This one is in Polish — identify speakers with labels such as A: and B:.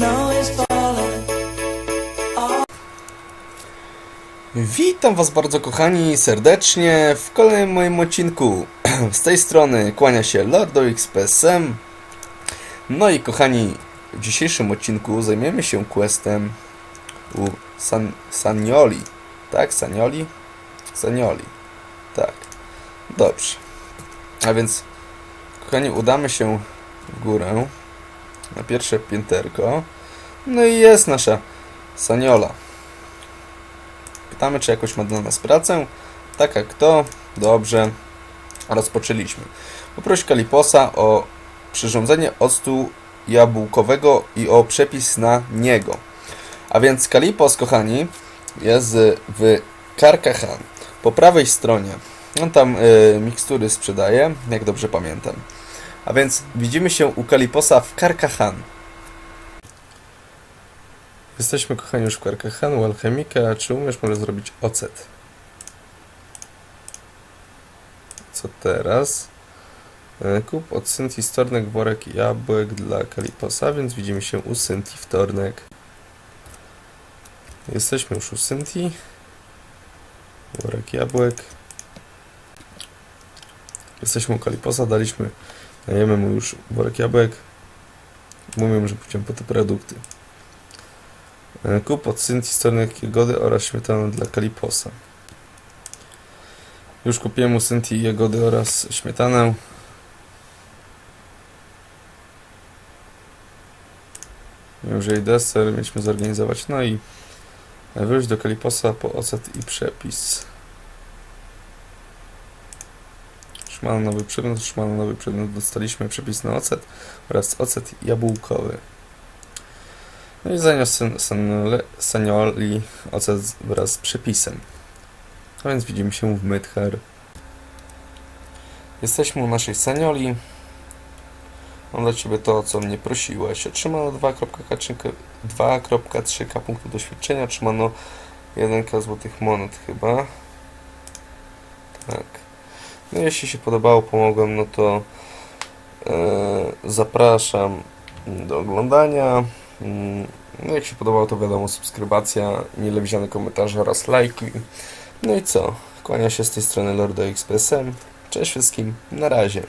A: No, Witam Was bardzo kochani serdecznie w kolejnym moim odcinku. Z tej strony kłania się Lordo XPSM. No i kochani, w dzisiejszym odcinku zajmiemy się questem u San Sanioli. Tak, Sanioli? Sanioli. Tak. Dobrze. A więc, kochani, udamy się w górę na pierwsze pięterko. No i jest nasza Saniola. Pytamy, czy jakoś ma dla nas pracę. Tak jak to, dobrze. Rozpoczęliśmy. Poproś Kaliposa o przyrządzenie octu jabłkowego i o przepis na niego. A więc Kalipos, kochani, jest w Karkahan. Po prawej stronie. On tam y, mikstury sprzedaje, jak dobrze pamiętam. A więc widzimy się u Kaliposa w Karkahan. Jesteśmy, kochani, już w Karkahan, u alchemika. Czy umiesz może zrobić ocet? Co teraz? E, Kup od Synthi Stornek worek jabłek dla Kaliposa, więc widzimy się u Synthi wtornek. Jesteśmy już u Synthi. Worek jabłek. Jesteśmy u Kaliposa, daliśmy, dajemy mu już worek jabłek. Mówią, że pójdziemy po te produkty. E, Kup od Synthi Stornek jagody oraz śmietanę dla Kaliposa. Już kupiłem mu Synthi jagody oraz śmietanę. Wiem, że i deser mieliśmy zorganizować. No i wróć do Kaliposa po ocet i przepis. Szymano nowy przedmiot, szymano nowy przedmiot. Dostaliśmy przepis na ocet oraz ocet jabłkowy. No i zaniosł Sanole- Sanioli ocet wraz z przepisem. A więc widzimy się w Myther. Jesteśmy u naszej Sanioli. Mam dla Ciebie to, o co mnie prosiłaś. Otrzymano 2.3k punktu doświadczenia. Otrzymano 1k złotych monet chyba. Tak. No jeśli się podobało, pomogłem, no to e, zapraszam do oglądania. Mm, No jak się podobało, to wiadomo, subskrybacja, mile widziane komentarze oraz lajki. No i co? Kłania się z tej strony Lordo XPSM. Cześć wszystkim, na razie.